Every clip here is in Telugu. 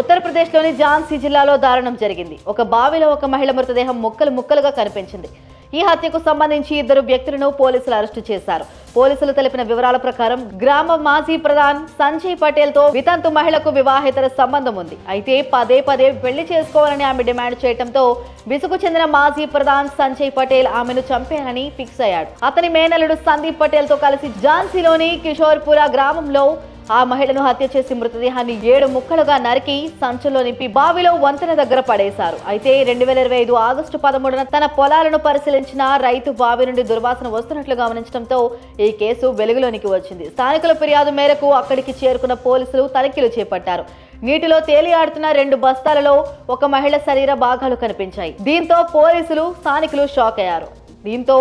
ఉత్తరప్రదేశ్లోని ఝాన్సీ జిల్లాలో దారుణం జరిగింది. ఒక బావిలో ఒక మహిళ మృతదేహం ముక్కలు ముక్కలుగా కనిపించింది. ఈ హత్యకు సంబంధించి ఇద్దరు వ్యక్తులను పోలీసులు అరెస్టు చేశారు. పోలీసులు తెలిపిన వివరాల ప్రకారం గ్రామ మాజీ ప్రధాన్ సంజయ్ పటేల్తో వితంతు మహిళకు వివాహేతర సంబంధం ఉంది. అయితే పదే పదే పెళ్ళి చేసుకోవాలని ఆమె డిమాండ్ చేయడంతో విసుగు చెందిన మాజీ ప్రధాన్ సంజయ్ పటేల్ ఆమెను చంపానని ఫిక్స్ అయ్యాడు. అతని మేనలుడు సందీప్ పటేల్తో కలిసి ఝాన్సీలోని కిషోర్పుర గ్రామంలో ఆ మహిళను హత్య చేసి మృతదేహాన్ని ఏడు ముక్కలుగా నరికి సంచుల్లో నింపి బావిలో వంతెన దగ్గర పడేశారు. అయితే రెండు వేల ఇరవై ఐదు ఆగస్టు పదమూడున తన పొలాలను పరిశీలించిన రైతు బావి నుండి దుర్వాసన వస్తున్నట్లు గమనించడంతో ఈ కేసు వెలుగులోనికి వచ్చింది. స్థానికుల ఫిర్యాదు మేరకు అక్కడికి చేరుకున్న పోలీసులు తనిఖీలు చేపట్టారు. నీటిలో తేలియాడుతున్న రెండు బస్తాలలో ఒక మహిళ శరీర భాగాలు కనిపించాయి. దీంతో పోలీసులు స్థానికులు షాక్ అయ్యారు. దీంతో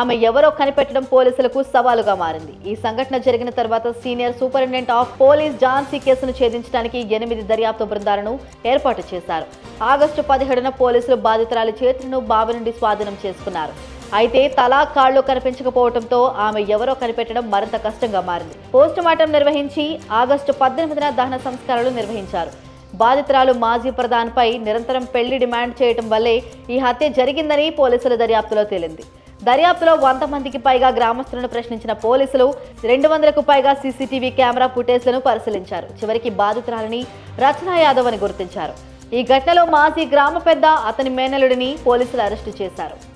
ఆమె ఎవరో కనిపెట్టడం పోలీసులకు సవాలుగా మారింది. ఈ సంఘటన జరిగిన తర్వాత senior superintendent of police Jhansi కేసును ఛేదించడానికి ఎనిమిది దర్యాప్తు బృందాలను ఏర్పాటు చేశారు. ఆగస్టు పదిహేడున పోలీసులు బాధితురాలి చేతులను బావి నుండి స్వాధీనం చేసుకున్నారు. అయితే తలా కాళ్ళు కనిపించకపోవడంతో ఆమె ఎవరో కనిపెట్టడం మరింత కష్టంగా మారింది. పోస్టుమార్టం నిర్వహించి ఆగస్టు పద్దెనిమిదిన దహన సంస్కారాలు నిర్వహించారు. బాధితురాలు మాజీ ప్రధాన్పై నిరంతరం పెళ్ళి డిమాండ్ చేయటం వల్లే ఈ హత్య జరిగిందని పోలీసుల దర్యాప్తులో తేలింది. దర్యాప్తులో వంద మందికి పైగా గ్రామస్తులను ప్రశ్నించిన పోలీసులు రెండు వందలకు పైగా సీసీటీవీ కెమెరా ఫుటేజ్లను పరిశీలించారు. చివరికి బాధితురాలని రచనా యాదవ్ అని గుర్తించారు. ఈ ఘటనలో మాజీ గ్రామ పెద్ద అతని మేనలుడిని పోలీసులు అరెస్టు చేశారు.